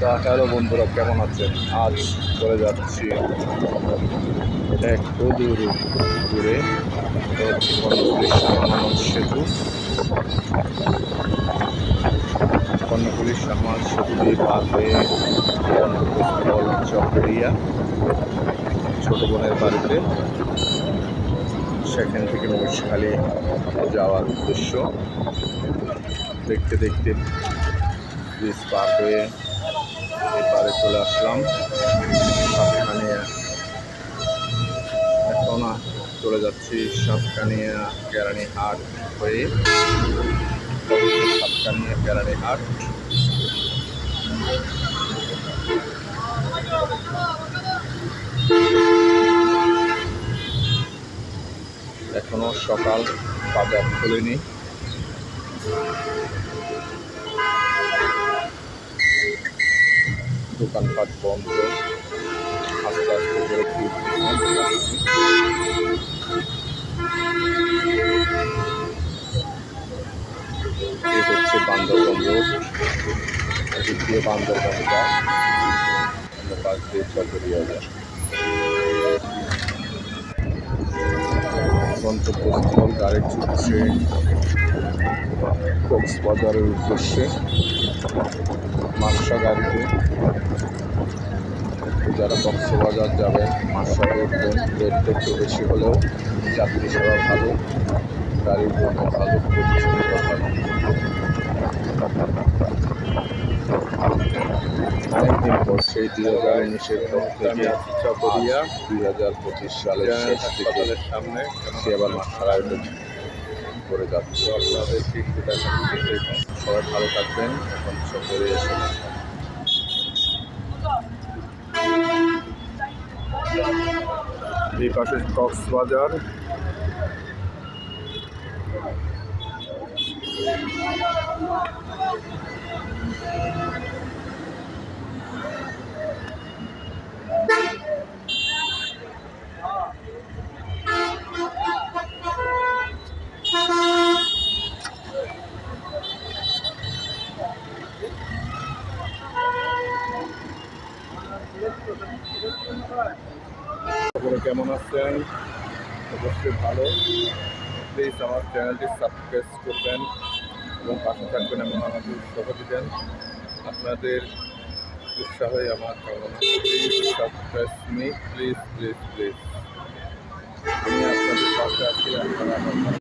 তা হ্যালো বন্ধুরা কেমন আছেন? আজ চলে যাচ্ছি একটু দূর দূরে কর্ণফুলী সেতু। কর্ণফুলী শাহমানত সেতু দিয়ে পার হয়ে কর্ণফুলী চকরিয়া, ছোট বোনের বাড়িতে। সেখান থেকে মহিষখালী যাওয়ার উদ্দেশ্য। দেখতে দেখতে ব্রিজ পার হয়ে এপারে চলে আসলাম। সাতকানিয়া। এখন চলে যাচ্ছি সাতকানিয়া কেরানি হাট হয়ে সাতকানিয়া কেরানি হাট এখনও সকাল বাজার খোলেনি। দোকানপাট বন্ধ আস্তে আস্তে করে এই হচ্ছে বান্দরবন রোড এদিক দিয়ে বান্দরবন যায় আমরা পাশ দিয়ে চকরিয়া যায় গন্তব্যস্থল গাড়ি ছুটছে কক্সবাজারের উদ্দেশ্যে মার্শা গাড়িতে যারা কক্সবাজার যাবেন মার্শাতে উঠবেন রেটটা একটু বেশি হলেও যাত্রী সেবা ভালো গাড়ির জন্য ভালো অনেকদিন পর সেই দুই হাজার উনিশের পর থেকে দুই হাজার পঁচিশ সালের শেষ থেকে সামনে সে আবার মার্শাল আয়োজন করে যাচ্ছে। আপনাদের ঠিক সবাই ভালো থাকবেন এখন চকরে এসে এই পাশে কক্সবাজার। আপনারা কেমন আছেন? অবশ্যই ভালো। প্লিজ আমার চ্যানেলটি সাবস্ক্রাইব করবেন এবং পাশে থাকবেন এবং আমাকে উৎসাহ দিবেন। আপনাদের উৎসাহই আমার কামনা please subscribe me please please please আমি আপনাদের পাশে আছি। আপনারা